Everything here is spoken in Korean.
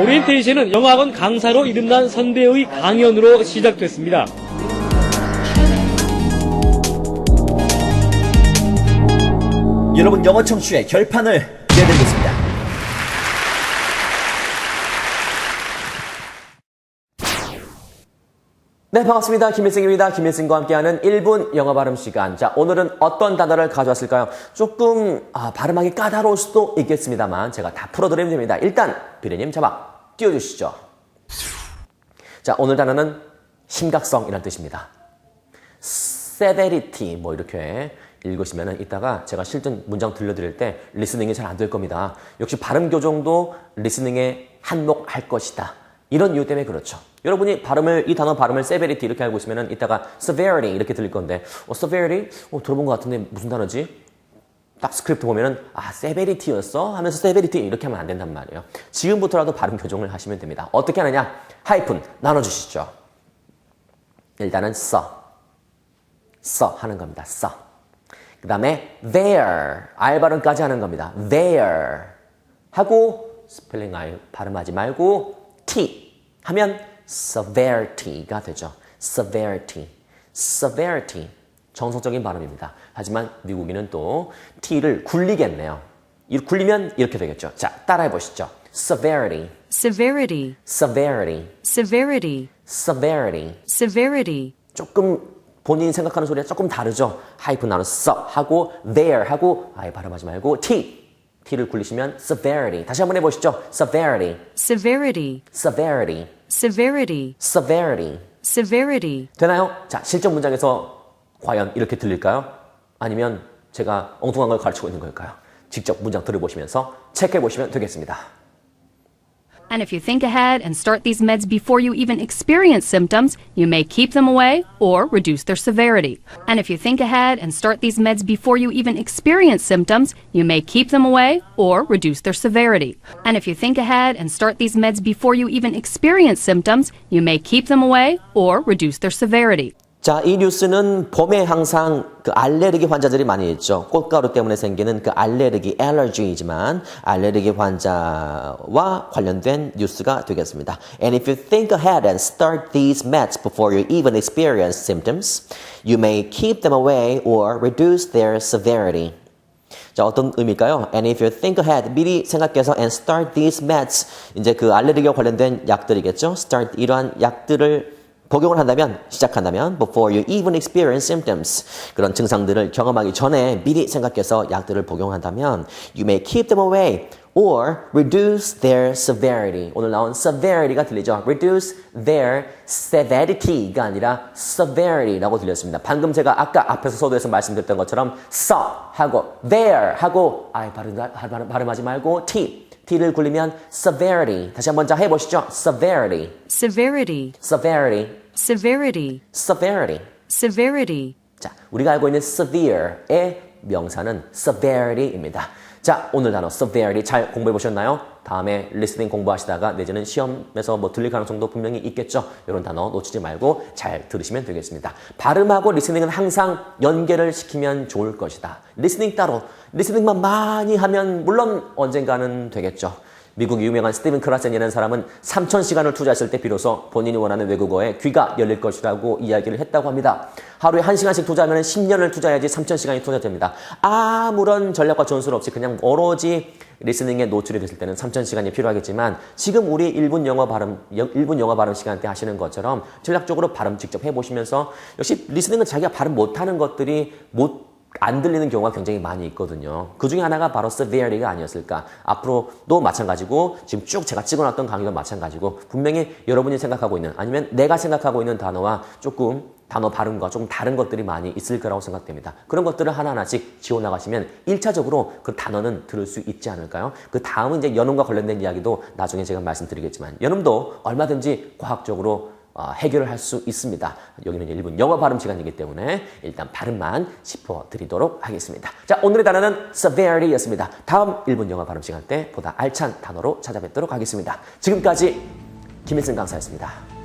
오리엔테이션은 영어학원 강사로 이름난 선배의 강연으로 시작됐습니다. 여러분 영어 청취의 결판을 내드리겠습니다. 네, 반갑습니다. 김일승입니다. 김일승과 함께하는 1분 영어 발음 시간. 자, 오늘은 어떤 단어를 가져왔을까요? 조금 아, 발음하기 까다로울 수도 있겠습니다만 제가 다 풀어드리면 됩니다. 일단 비례님 자막 띄워주시죠. 자, 오늘 단어는 심각성이라는 뜻입니다. severity 뭐 이렇게 읽으시면은 이따가 제가 실전 문장 들려드릴 때 리스닝이 잘 안 될 겁니다. 역시 발음 교정도 리스닝에 한몫할 것이다. 이런 이유 때문에 그렇죠. 여러분이 발음을 이 단어 발음을 severity 이렇게 알고 있으면은 이따가 severity 이렇게 들릴 건데 어 severity 어 들어본 것 같은데 무슨 단어지? 딱 스크립트 보면은 아 severity였어 하면서 severity 이렇게 하면 안 된단 말이에요. 지금부터라도 발음 교정을 하시면 됩니다. 어떻게 하느냐? 하이픈 나눠주시죠. 일단은 써. 써 하는 겁니다. 써. 그 다음에 there 알 발음까지 하는 겁니다. there 하고 스펠링 알 발음하지 말고 t 하면 severity가 되죠. severity, severity 정석적인 발음입니다. 하지만 미국인은 또 t를 굴리겠네요. 이 굴리면 이렇게 되겠죠. 자, 따라해 보시죠. severity, severity, severity, severity, severity. severity, 조금 본인이 생각하는 소리가 조금 다르죠. 하이픈 나는 써 하고 there 하고 아예 발음하지 말고 t t를 굴리시면 severity 다시 한번 해보시죠. severity, severity, severity, severity, severity severity. 되나요? 자 실전 문장에서 과연 이렇게 들릴까요? 아니면 제가 엉뚱한 걸 가르치고 있는 걸까요? 직접 문장 들어보시면서 체크해 보시면 되겠습니다. And if you think ahead and start these meds before you even experience symptoms, you may keep them away or reduce their severity. And if you think ahead and start these meds before you even experience symptoms, you may keep them away or reduce their severity. And if you think ahead and start these meds before you even experience symptoms, you may keep them away or reduce their severity. 자, 이 뉴스는 봄에 항상 그 알레르기 환자들이 많이 있죠. 꽃가루 때문에 생기는 그 알레르기, 알러지이지만 알레르기 환자와 관련된 뉴스가 되겠습니다. And if you think ahead and start these meds before you even experience symptoms, you may keep them away or reduce their severity. 자, 어떤 의미일까요? And if you think ahead, 미리 생각해서 and start these meds, 이제 그 알레르기와 관련된 약들이겠죠? start 이러한 약들을 복용을 한다면, 시작한다면, before you even experience symptoms. 그런 증상들을 경험하기 전에 미리 생각해서 약들을 복용한다면, you may keep them away or reduce their severity. 오늘 나온 severity가 들리죠? reduce their severity가 아니라 severity라고 들렸습니다. 방금 제가 아까 앞에서 서두에서 말씀드렸던 것처럼 써 하고 there 하고 아예 발음, 발음, 발음하지 말고 t t를 굴리면 severity. 다시 한번 자 해보시죠. severity, severity, severity, severity, severity. severity, 자, 우리가 알고 있는 severe의 명사는 severity입니다. 자, 오늘 단어 severity 잘 공부해 보셨나요? 다음에 리스닝 공부하시다가 내지는 시험에서 뭐 들릴 가능성도 분명히 있겠죠. 이런 단어 놓치지 말고 잘 들으시면 되겠습니다. 발음하고 리스닝은 항상 연계를 시키면 좋을 것이다. 리스닝 따로, 리스닝만 많이 하면 물론 언젠가는 되겠죠. 미국 유명한 스티븐 크라센이라는 사람은 3천 시간을 투자했을 때 비로소 본인이 원하는 외국어에 귀가 열릴 것이라고 이야기를 했다고 합니다. 하루에 1시간씩 투자하면 10년을 투자해야지 3천 시간이 투자됩니다. 아무런 전략과 전술 없이 그냥 오로지 리스닝에 노출이 됐을 때는 3천 시간이 필요하겠지만 지금 우리 1분 영어 발음 1분 영어 발음 시간 때 하시는 것처럼 전략적으로 발음 직접 해 보시면서 역시 리스닝은 자기가 발음 못 하는 것들이 못 안 들리는 경우가 굉장히 많이 있거든요. 그 중에 하나가 바로 severity가 아니었을까. 앞으로도 마찬가지고 지금 쭉 제가 찍어놨던 강의도 마찬가지고 분명히 여러분이 생각하고 있는 아니면 내가 생각하고 있는 단어와 조금 단어 발음과 조금 다른 것들이 많이 있을 거라고 생각됩니다. 그런 것들을 하나하나씩 지워나가시면 1차적으로 그 단어는 들을 수 있지 않을까요? 그 다음은 이제 연음과 관련된 이야기도 나중에 제가 말씀드리겠지만 연음도 얼마든지 과학적으로 어, 해결을 할 수 있습니다. 여기는 1분 영어 발음 시간이기 때문에 일단 발음만 짚어드리도록 하겠습니다. 자, 오늘의 단어는 severity였습니다. 다음 1분 영어 발음 시간 때 보다 알찬 단어로 찾아뵙도록 하겠습니다. 지금까지 김일승 강사였습니다.